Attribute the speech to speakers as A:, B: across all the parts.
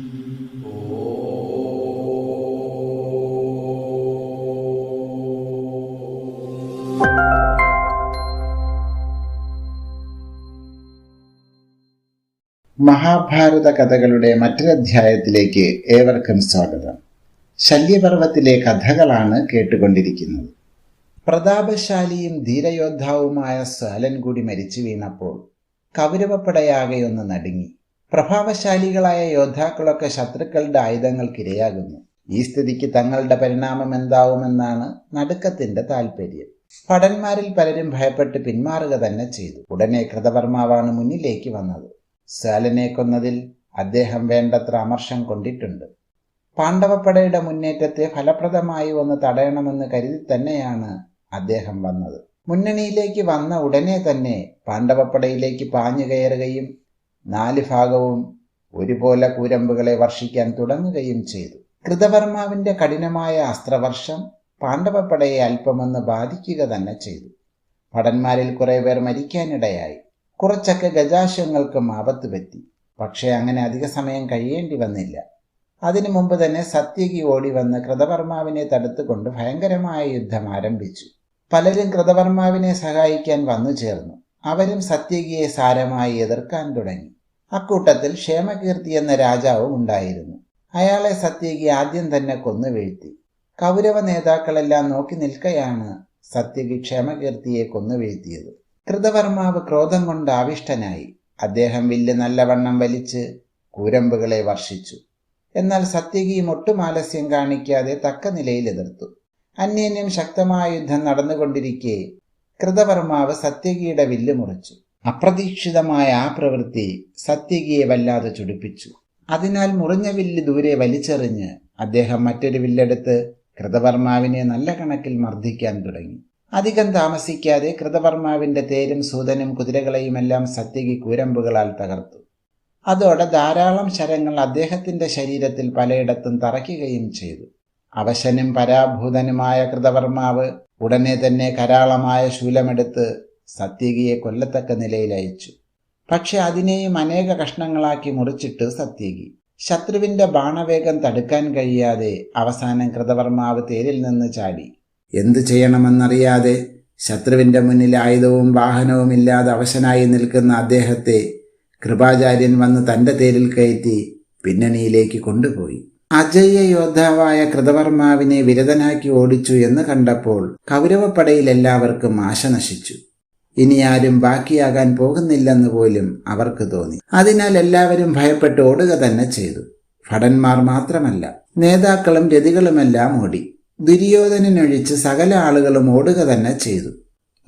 A: മഹാഭാരത കഥകളുടെ മറ്റൊരധ്യായത്തിലേക്ക് ഏവർക്കും സ്വാഗതം. ശല്യപർവത്തിലെ കഥകളാണ് കേട്ടുകൊണ്ടിരിക്കുന്നത്. പ്രതാപശാലിയും ധീരയോദ്ധാവുമായ സാലൻ കൂടി മരിച്ചു വീണപ്പോൾ കൗരവപ്പടയാകെ ഒന്ന് നടുങ്ങി. പ്രഭാവശാലികളായ യോദ്ധാക്കളൊക്കെ ശത്രുക്കളുടെ ആയുധങ്ങൾക്കിരയാകുന്നു. ഈ സ്ഥിതിക്ക് തങ്ങളുടെ പരിണാമം എന്താവുമെന്നാണ് നടുക്കത്തിന്റെ താല്പര്യം ഭടന്മാരിൽ പലരും ഭയപ്പെട്ട് പിന്മാറുക തന്നെ ചെയ്തു. ഉടനെ കൃതവർമാവാണ് മുന്നിലേക്ക് വന്നത്. സാലനെ കൊന്നതിൽ അദ്ദേഹം വേണ്ടത്ര അമർഷം കൊണ്ടിട്ടുണ്ട്. പാണ്ഡവപ്പടയുടെ മുന്നേറ്റത്തെ ഫലപ്രദമായി ഒന്ന് തടയണമെന്ന് കരുതി തന്നെയാണ് അദ്ദേഹം വന്നത്. മുന്നണിയിലേക്ക് വന്ന ഉടനെ തന്നെ പാണ്ഡവപ്പടയിലേക്ക് പാഞ്ഞു കയറുകയും നാല് ഭാഗവും ഒരുപോലെ കൂരമ്പുകളെ വർഷിക്കാൻ തുടങ്ങുകയും ചെയ്തു. കൃതവർമാവിന്റെ കഠിനമായ അസ്ത്രവർഷം പാണ്ഡവപ്പടയെ അല്പമൊന്ന് ബാധിക്കുക തന്നെ ചെയ്തു. ഭടന്മാരിൽ കുറെ പേർ മരിക്കാനിടയായി. കുറച്ചൊക്കെ ഗജാശങ്ങൾക്കും ആപത്ത് പറ്റി. പക്ഷേ അങ്ങനെ അധിക സമയം കഴിയേണ്ടി വന്നില്ല. അതിനു മുമ്പ് തന്നെ സത്യകി ഓടി വന്ന് കൃതവർമാവിനെ തടുത്തുകൊണ്ട് ഭയങ്കരമായ യുദ്ധം ആരംഭിച്ചു. പലരും കൃതവർമാവിനെ സഹായിക്കാൻ വന്നു ചേർന്നു. അവരും സത്യകിയെ സാരമായി എതിർക്കാൻ തുടങ്ങി. അക്കൂട്ടത്തിൽ ക്ഷേമകീർത്തി എന്ന രാജാവും ഉണ്ടായിരുന്നു. അയാളെ സത്യകി ആദ്യം തന്നെ കൊന്നു വീഴ്ത്തി. കൗരവ നേതാക്കളെല്ലാം നോക്കി നിൽക്കയാണ് സത്യകി ക്ഷേമകീർത്തിയെ കൊന്നു വീഴ്ത്തിയത്. കൃതവർമാവ് ക്രോധം കൊണ്ട് ആവിഷ്ടനായി. അദ്ദേഹം വില്ല് നല്ലവണ്ണം വലിച്ച് കൂരമ്പുകളെ വർഷിച്ചു. എന്നാൽ സത്യകിയും ഒട്ടും ആലസ്യം കാണിക്കാതെ തക്ക നിലയിൽ എതിർത്തു. അന്യന്യം ശക്തമായ യുദ്ധം നടന്നുകൊണ്ടിരിക്കെ കൃതവർമാവ് സത്യകിയുടെ വില്ല് മുറിച്ചു. അപ്രതീക്ഷിതമായ ആ പ്രവൃത്തി സത്യകിയെ വല്ലാതെ ചുടിപ്പിച്ചു. അതിനാൽ മുറിഞ്ഞ വില്ല് ദൂരെ വലിച്ചെറിഞ്ഞ് അദ്ദേഹം മറ്റൊരു വില്ലെടുത്ത് കൃതവർമാവിനെ നല്ല കണക്കിൽ മർദ്ദിക്കാൻ തുടങ്ങി. അധികം താമസിക്കാതെ കൃതവർമാവിന്റെ തേരും സൂതനും കുതിരകളെയുമെല്ലാം സത്യകി കൂരമ്പുകളാൽ തകർത്തു. അതോടെ ധാരാളം ശരങ്ങൾ അദ്ദേഹത്തിന്റെ ശരീരത്തിൽ പലയിടത്തും തറയ്ക്കുകയും ചെയ്തു. അവശനും പരാഭൂതനുമായ കൃതവർമാവ് ഉടനെ തന്നെ കരാളമായ ശൂലമെടുത്ത് സത്യകിയെ കൊല്ലത്തക്ക നിലയിൽ അയച്ചു. പക്ഷെ അതിനെയും അനേക കഷ്ണങ്ങളാക്കി മുറിച്ചിട്ട് സത്യകി. ശത്രുവിന്റെ ബാണവേഗം തടുക്കാൻ കഴിയാതെ അവസാനം കൃതവർമാവ് തേരിൽ നിന്ന് ചാടി. എന്തു ചെയ്യണമെന്നറിയാതെ ശത്രുവിന്റെ മുന്നിൽ ആയുധവും വാഹനവും ഇല്ലാതെ അവശനായി നിൽക്കുന്ന അദ്ദേഹത്തെ കൃപാചാര്യൻ വന്ന് തന്റെ തേരിൽ കയറ്റി പിന്നണിയിലേക്ക് കൊണ്ടുപോയി. അജയ്യ യോദ്ധാവായ കൃതവർമാവിനെ വിരതനാക്കി ഓടിച്ചു എന്ന് കണ്ടപ്പോൾ കൗരവപ്പടയിൽ എല്ലാവർക്കും ആശ നശിച്ചു. ഇനി ആരും ബാക്കിയാകാൻ പോകുന്നില്ലെന്ന് പോലും അവർക്ക് തോന്നി. അതിനാൽ എല്ലാവരും ഭയപ്പെട്ട് ഓടുക തന്നെ ചെയ്തു. ഭടന്മാർ മാത്രമല്ല നേതാക്കളും രതികളുമെല്ലാം ഓടി. ദുര്യോധനനൊഴിച്ച് സകല ആളുകളും ഓടുക തന്നെ ചെയ്തു.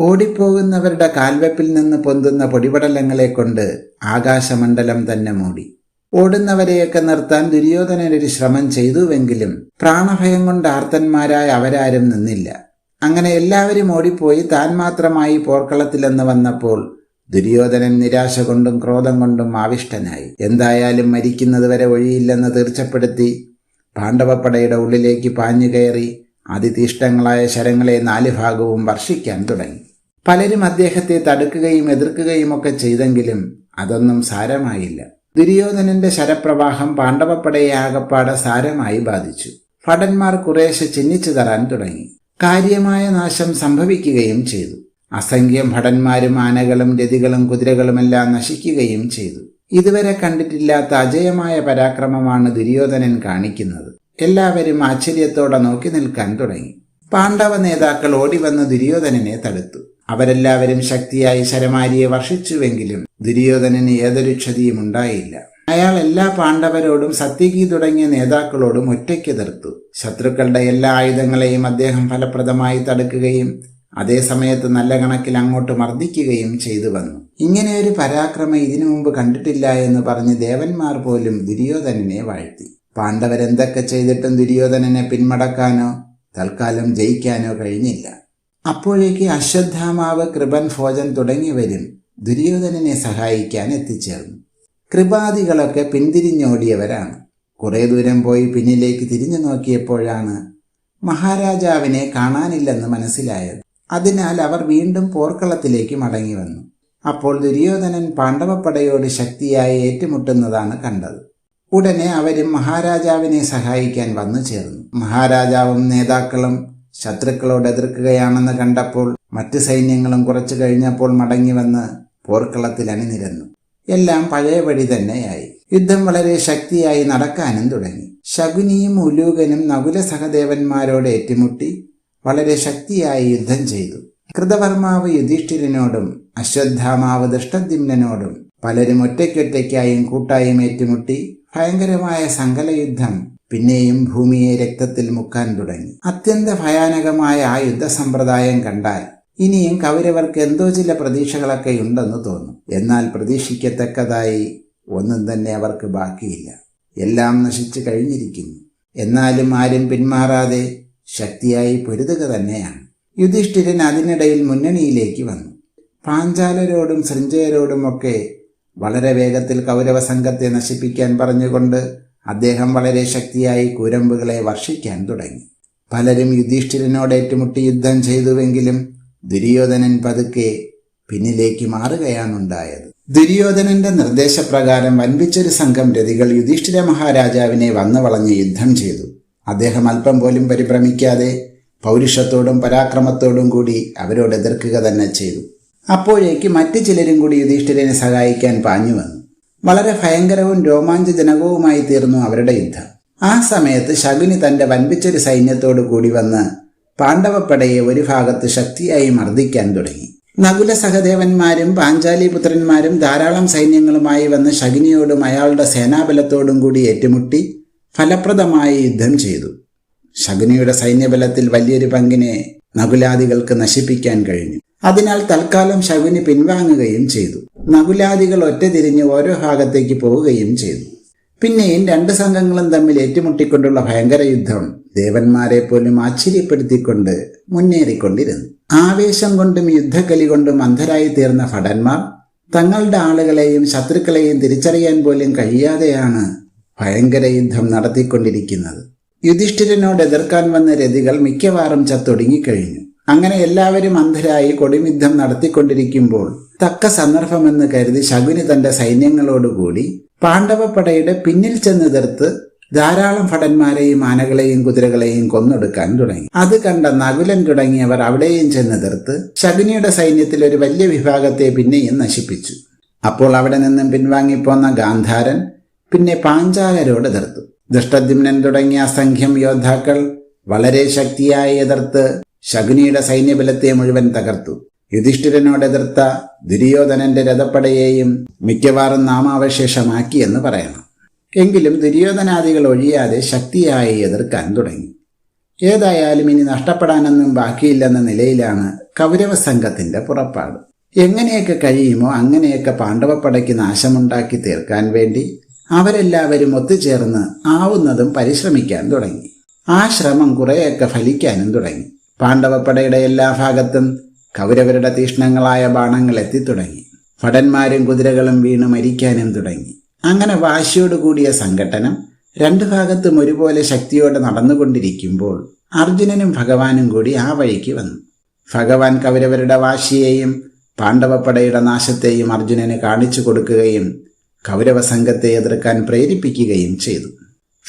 A: ഓടിപ്പോകുന്നവരുടെ കാൽവെപ്പിൽ നിന്ന് പൊന്തുന്ന പൊടിപടലങ്ങളെ കൊണ്ട് ആകാശമണ്ഡലം തന്നെ മൂടി. ഓടുന്നവരെയൊക്കെ നിർത്താൻ ദുര്യോധനനൊരു ശ്രമം ചെയ്തുവെങ്കിലും പ്രാണഭയം കൊണ്ട് ആർത്തന്മാരായ അവരാരും നിന്നില്ല. അങ്ങനെ എല്ലാവരും ഓടിപ്പോയി താൻ മാത്രമായി പോർക്കളത്തിലെന്ന് വന്നപ്പോൾ ദുര്യോധനൻ നിരാശ കൊണ്ടും ക്രോധം കൊണ്ടും ആവിഷ്ടനായി. എന്തായാലും മരിക്കുന്നത് വരെ ഒഴിയില്ലെന്ന് തീർച്ചപ്പെടുത്തി പാണ്ഡവപ്പടയുടെ ഉള്ളിലേക്ക് പാഞ്ഞു കയറി അതിതീഷ്ടങ്ങളായ ശരങ്ങളെ നാല് ഭാഗവും വർഷിക്കാൻ തുടങ്ങി. പലരും അദ്ദേഹത്തെ തടുക്കുകയും എതിർക്കുകയും ഒക്കെ ചെയ്തെങ്കിലും അതൊന്നും സാരമായില്ല. ദുര്യോധനന്റെ ശരപ്രവാഹം പാണ്ഡവപ്പടയെ ആകപ്പാടെ സാരമായി ബാധിച്ചു. ഭടന്മാർ കുറേശ്ശെ ചിഹ്നിച്ചു തരാൻ തുടങ്ങി. കാര്യമായ നാശം സംഭവിക്കുകയും ചെയ്തു. അസംഖ്യം ഭടന്മാരും ആനകളും രതികളും കുതിരകളുമെല്ലാം നശിക്കുകയും ചെയ്തു. ഇതുവരെ കണ്ടിട്ടില്ലാത്ത അജയമായ പരാക്രമമാണ് ദുര്യോധനൻ കാണിക്കുന്നത്. എല്ലാവരും ആശ്ചര്യത്തോടെ നോക്കി നിൽക്കാൻ തുടങ്ങി. പാണ്ഡവ നേതാക്കൾ ഓടിവന്ന് ദുര്യോധനനെ തടുത്തു. അവരെല്ലാവരും ശക്തിയായി ശരമാരിയെ വർഷിച്ചുവെങ്കിലും ദുര്യോധനന് ഏതൊരു ക്ഷതിയും ഉണ്ടായില്ല. അയാൾ എല്ലാ പാണ്ഡവരോടും സത്യകി തുടങ്ങിയ നേതാക്കളോടും ഒറ്റയ്ക്ക് എതിർത്തു. ശത്രുക്കളുടെ എല്ലാ ആയുധങ്ങളെയും അദ്ദേഹം ഫലപ്രദമായി തടുക്കുകയും അതേ സമയത്ത് നല്ല കണക്കിൽ അങ്ങോട്ട് മർദ്ദിക്കുകയും ചെയ്തു വന്നു. ഇങ്ങനെ ഒരു പരാക്രമം ഇതിനു മുമ്പ് കണ്ടിട്ടില്ല എന്ന് പറഞ്ഞ് ദേവന്മാർ പോലും ദുര്യോധനനെ വാഴ്ത്തി. പാണ്ഡവരെന്തൊക്കെ ചെയ്തിട്ടും ദുര്യോധനനെ പിന്മടക്കാനോ തൽക്കാലം ജയിക്കാനോ കഴിഞ്ഞില്ല. അപ്പോഴേക്ക് അശ്വത്ഥാമാവ് കൃപൻ ഭോജൻ തുടങ്ങിയവരും ദുര്യോധനനെ സഹായിക്കാൻ എത്തിച്ചേർന്നു. കൃപാദികളൊക്കെ പിന്തിരിഞ്ഞോടിയവരാണ്. കുറേ ദൂരം പോയി പിന്നിലേക്ക് തിരിഞ്ഞു നോക്കിയപ്പോഴാണ് മഹാരാജാവിനെ കാണാനില്ലെന്ന് മനസ്സിലായത്. അതിനാൽ അവർ വീണ്ടും പോർക്കളത്തിലേക്ക് മടങ്ങി വന്നു. അപ്പോൾ ദുര്യോധനൻ പാണ്ഡവപ്പടയോട് ശക്തിയായി ഏറ്റുമുട്ടുന്നതാണ് കണ്ടത്. ഉടനെ അവരും മഹാരാജാവിനെ സഹായിക്കാൻ വന്നു ചേർന്നു. മഹാരാജാവും നേതാക്കളും ശത്രുക്കളോട് എതിർക്കുകയാണെന്ന് കണ്ടപ്പോൾ മറ്റ് സൈന്യങ്ങളും കുറച്ചു കഴിഞ്ഞപ്പോൾ മടങ്ങി വന്ന് പോർക്കളത്തിൽ അണിനിരന്നു. എല്ലാം പഴയപടി തന്നെയായി. യുദ്ധം വളരെ ശക്തിയായി നടക്കാനും തുടങ്ങി. ശകുനിയും ഉലൂകനും നകുല സഹദേവന്മാരോട് ഏറ്റുമുട്ടി വളരെ ശക്തിയായി യുദ്ധം ചെയ്തു. കൃതവർമാവ് യുധിഷ്ഠിരനോടും അശ്വത്ഥാമാവ് ദൃഷ്ടദ്യുമ്നോടും പലരും ഒറ്റയ്ക്കൊറ്റയ്ക്കായും കൂട്ടായും ഏറ്റുമുട്ടി. ഭയങ്കരമായ സങ്കലയുദ്ധം പിന്നെയും ഭൂമിയെ രക്തത്തിൽ മുക്കാൻ തുടങ്ങി. അത്യന്ത ഭയാനകമായ ആ യുദ്ധസമ്പ്രദായം കണ്ടാൽ ഇനിയും കൗരവർക്ക് എന്തോ ചില പ്രതീക്ഷകളൊക്കെ ഉണ്ടെന്ന് തോന്നും. എന്നാൽ പ്രതീക്ഷിക്കത്തക്കതായി ഒന്നും തന്നെ അവർക്ക് ബാക്കിയില്ല. എല്ലാം നശിച്ചു കഴിഞ്ഞിരിക്കുന്നു. എന്നാലും ആരും പിന്മാറാതെ ശക്തിയായി പൊരുതുക തന്നെയാണ്. യുധിഷ്ഠിരൻ അതിനിടയിൽ മുന്നണിയിലേക്ക് വന്നു. പാഞ്ചാലരോടും സഞ്ജയരോടുമൊക്കെ വളരെ വേഗത്തിൽ കൗരവ സംഘത്തെ നശിപ്പിക്കാൻ പറഞ്ഞുകൊണ്ട് അദ്ദേഹം വളരെ ശക്തിയായി കുരമ്പുകളെ വർഷിക്കാൻ തുടങ്ങി. പലരും യുധിഷ്ഠിരനോട് ഏറ്റുമുട്ടി യുദ്ധം ചെയ്തുവെങ്കിലും ദുര്യോധനൻ പതുക്കെ പിന്നിലേക്ക് മാറുകയാണുണ്ടായത്. ദുര്യോധനന്റെ നിർദ്ദേശപ്രകാരം വൻപിച്ചൊരു സംഘം രതികൾ യുധിഷ്ഠിര മഹാരാജാവിനെ വന്നു വളഞ്ഞ് യുദ്ധം ചെയ്തു. അദ്ദേഹം അല്പം പോലും പരിഭ്രമിക്കാതെ പൗരുഷത്തോടും പരാക്രമത്തോടും കൂടി അവരോട് എതിർക്കുക തന്നെ ചെയ്തു. അപ്പോഴേക്ക് മറ്റു ചിലരും കൂടി യുധിഷ്ഠിരനെ സഹായിക്കാൻ പാഞ്ഞു വന്നു. വളരെ ഭയങ്കരവും രോമാഞ്ചജനകവുമായി തീർന്നു അവരുടെ യുദ്ധം. ആ സമയത്ത് ശകുനി തന്റെ വൻപിച്ചൊരു സൈന്യത്തോടു കൂടി വന്ന് പാണ്ഡവപ്പടയെ ഒരു ഭാഗത്ത് ശക്തിയായി മർദ്ദിക്കാൻ തുടങ്ങി. നകുല സഹദേവന്മാരും പാഞ്ചാലി പുത്രന്മാരും ധാരാളം സൈന്യങ്ങളുമായി വന്ന് ശകുനിയോടും അയാളുടെ സേനാബലത്തോടും കൂടി ഏറ്റുമുട്ടി ഫലപ്രദമായി യുദ്ധം ചെയ്തു. ശകുനിയുടെ സൈന്യബലത്തിൽ വലിയൊരു പങ്കിനെ നകുലാദികൾക്ക് നശിപ്പിക്കാൻ കഴിഞ്ഞു. അതിനാൽ തൽക്കാലം ശകുനി പിൻവാങ്ങുകയും ചെയ്തു. നകുലാദികൾ ഒറ്റതിരിഞ്ഞ് ഓരോ ഭാഗത്തേക്ക് പോവുകയും ചെയ്തു. പിന്നെയും രണ്ട് സംഘങ്ങളും തമ്മിൽ ഏറ്റുമുട്ടിക്കൊണ്ടുള്ള ഭയങ്കര യുദ്ധം ദേവന്മാരെ പോലും ആശ്ചര്യപ്പെടുത്തിക്കൊണ്ട് മുന്നേറിക്കൊണ്ടിരുന്നു. ആവേശം കൊണ്ടും യുദ്ധക്കലി കൊണ്ടും അന്ധരായി തീർന്ന ഭടന്മാർ തങ്ങളുടെ ആളുകളെയും ശത്രുക്കളെയും തിരിച്ചറിയാൻ പോലും കഴിയാതെയാണ് ഭയങ്കര യുദ്ധം നടത്തിക്കൊണ്ടിരിക്കുന്നത്. യുധിഷ്ഠിരനോട് എതിർക്കാൻ വന്ന രതികൾ മിക്കവാറും ചത്തൊടുങ്ങിക്കഴിഞ്ഞു. അങ്ങനെ എല്ലാവരും അന്ധരായി കൊടിയുദ്ധം നടത്തിക്കൊണ്ടിരിക്കുമ്പോൾ തക്ക സന്ദർഭമെന്ന് കരുതി ശകുനി തന്റെ സൈന്യങ്ങളോടുകൂടി പാണ്ഡവപ്പടയുടെ പിന്നിൽ ചെന്ന് തീർത്ത് ധാരാളം ഭടന്മാരെയും ആനകളെയും കുതിരകളെയും കൊന്നൊടുക്കാൻ തുടങ്ങി. അത് കണ്ട നകുലൻ തുടങ്ങിയവർ അവിടെയും ചെന്ന് തീർത്ത് ശകുനിയുടെ സൈന്യത്തിൽ ഒരു വലിയ വിഭാഗത്തെ പിന്നെയും നശിപ്പിച്ചു. അപ്പോൾ അവിടെ നിന്നും പിൻവാങ്ങിപ്പോന്ന ഗാന്ധാരൻ പിന്നെ പാഞ്ചാലരോട് എതിർത്തു. ദൃഷ്ടദ്യുമ്നൻ തുടങ്ങിയ അസംഖ്യം യോദ്ധാക്കൾ വളരെ ശക്തിയായി എതിർത്ത് ശകുനിയുടെ സൈന്യബലത്തെ മുഴുവൻ തകർത്തു. യുധിഷ്ഠിരനോട് എതിർത്ത ദുര്യോധനന്റെ രഥപ്പടയെയും മിക്കവാറും നാമാവശേഷമാക്കി എന്ന് പറയണം. എങ്കിലും ദുര്യോധനാദികൾ ഒഴിയാതെ ശക്തിയായി എതിർക്കാൻ തുടങ്ങി. ഏതായാലും ഇനി നഷ്ടപ്പെടാനൊന്നും ബാക്കിയില്ലെന്ന നിലയിലാണ് കൗരവ സംഘത്തിന്റെ പുറപ്പാട്. എങ്ങനെയൊക്കെ കഴിയുമോ അങ്ങനെയൊക്കെ പാണ്ഡവപ്പടയ്ക്ക് നാശമുണ്ടാക്കി തീർക്കാൻ വേണ്ടി അവരെല്ലാവരും ഒത്തുചേർന്ന് ആവുന്നതും പരിശ്രമിക്കാൻ തുടങ്ങി. ആ ശ്രമം കുറേയൊക്കെ ഫലിക്കാനും തുടങ്ങി. പാണ്ഡവപ്പടയുടെ എല്ലാ ഭാഗത്തും കൗരവരുടെ തീഷ്ണങ്ങളായ ബാണങ്ങൾ എത്തിത്തുടങ്ങി. ഭടന്മാരും കുതിരകളും വീണ് മരിക്കാനും തുടങ്ങി. അങ്ങനെ വാശിയോട് കൂടിയ സംഘട്ടനം രണ്ടു ഭാഗത്തും ഒരുപോലെ ശക്തിയോടെ നടന്നുകൊണ്ടിരിക്കുമ്പോൾ അർജുനനും ഭഗവാനും കൂടി ആ വഴിക്ക് വന്നു. ഭഗവാൻ കൗരവരുടെ വാശിയെയും പാണ്ഡവപ്പടയുടെ നാശത്തെയും അർജുനന് കാണിച്ചു കൊടുക്കുകയും കൗരവ സംഘത്തെ എതിർക്കാൻ പ്രേരിപ്പിക്കുകയും ചെയ്തു.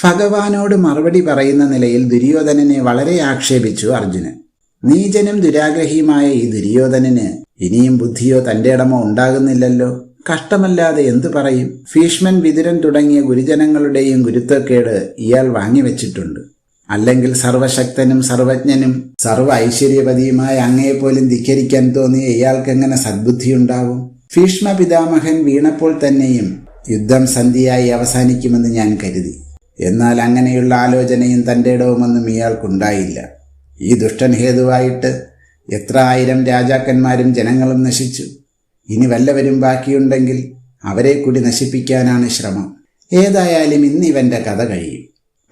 A: ഭഗവാനോട് മറുപടി പറയുന്ന നിലയിൽ ദുര്യോധനനെ വളരെ ആക്ഷേപിച്ചു അർജുനൻ. നീചനും ദുരാഗ്രഹിയുമായ ഈ ദുര്യോധനന് ഇനിയും ബുദ്ധിയോ തന്റെ ഇടമോ ഉണ്ടാകുന്നില്ലല്ലോ. കഷ്ടമല്ലാതെ എന്തു പറയും? ഭീഷ്മൻ വിതുരൻ തുടങ്ങിയ ഗുരുജനങ്ങളുടെയും ഗുരുത്വക്കേട് ഇയാൾ വാങ്ങിവെച്ചിട്ടുണ്ട്. അല്ലെങ്കിൽ സർവശക്തനും സർവജ്ഞനും സർവ ഐശ്വര്യപതിയുമായ അങ്ങയെപ്പോലും ധിക്കരിക്കാൻ തോന്നിയ ഇയാൾക്കെങ്ങനെ സദ്ബുദ്ധിയുണ്ടാവും? ഭീഷ്മ പിതാമഹൻ വീണപ്പോൾ തന്നെയും യുദ്ധം സന്ധിയായി അവസാനിക്കുമെന്ന് ഞാൻ കരുതി. എന്നാൽ അങ്ങനെയുള്ള ആലോചനയും തന്റെ ഇടവുമൊന്നും ഇയാൾക്കുണ്ടായില്ല. ഈ ദുഷ്ടൻ ഹേതുവായിട്ട് എത്ര ആയിരം രാജാക്കന്മാരും ജനങ്ങളും നശിച്ചു. ഇനി വല്ലവരും ബാക്കിയുണ്ടെങ്കിൽ അവരെ കൂടി നശിപ്പിക്കാനാണ് ശ്രമം. ഏതായാലും ഇന്ന് ഇവന്റെ കഥ കഴിയും.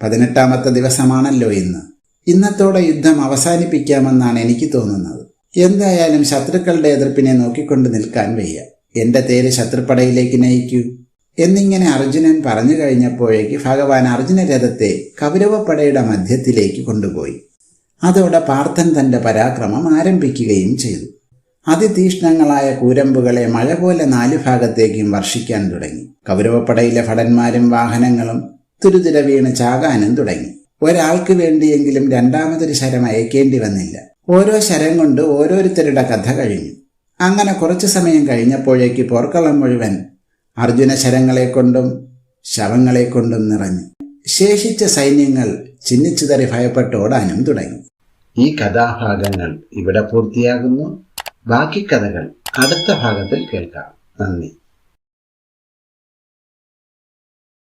A: പതിനെട്ടാമത്തെ ദിവസമാണല്ലോ ഇന്ന്. ഇന്നത്തോടെ യുദ്ധം അവസാനിപ്പിക്കാമെന്നാണ് എനിക്ക് തോന്നുന്നത്. എന്തായാലും ശത്രുക്കളുടെ എതിർപ്പിനെ നോക്കിക്കൊണ്ട് നിൽക്കാൻ വയ്യ. എന്റെ തേര് ശത്രുപ്പടയിലേക്ക് നയിക്കൂ. എന്നിങ്ങനെ അർജുനൻ പറഞ്ഞു കഴിഞ്ഞപ്പോഴേക്ക് ഭഗവാൻ അർജുന രഥത്തെ കൗരവപ്പടയുടെ മധ്യത്തിലേക്ക് കൊണ്ടുപോയി. അതോടെ പാർത്ഥൻ തന്റെ പരാക്രമം ആരംഭിക്കുകയും ചെയ്തു. അതിതീഷ്ണങ്ങളായ കൂരമ്പുകളെ മഴ പോലെ നാലു ഭാഗത്തേക്കും വർഷിക്കാൻ തുടങ്ങി. കൗരവപ്പടയിലെ ഭടന്മാരും വാഹനങ്ങളും തുരുതുര വീണ് ചാകാനും തുടങ്ങി. ഒരാൾക്ക് വേണ്ടിയെങ്കിലും രണ്ടാമതൊരു ശരം അയക്കേണ്ടി വന്നില്ല. ഓരോ ശരം കൊണ്ട് ഓരോരുത്തരുടെ കഥ കഴിഞ്ഞു. അങ്ങനെ കുറച്ചു സമയം കഴിഞ്ഞപ്പോഴേക്ക് പോർക്കളം മുഴുവൻ അർജുന ശരങ്ങളെ കൊണ്ടും ശവങ്ങളെ കൊണ്ടും നിറഞ്ഞു. ശേഷിച്ച സൈന്യങ്ങൾ ചിന്നിച്ചുതറി ഭയപ്പെട്ട് ഓടാനും തുടങ്ങി. ഈ കഥാഭാഗങ്ങൾ ഇവിടെ പൂർത്തിയാകുന്നു. ബാക്കി കഥകൾ അടുത്ത ഭാഗത്തിൽ കേൾക്കാം. നന്ദി.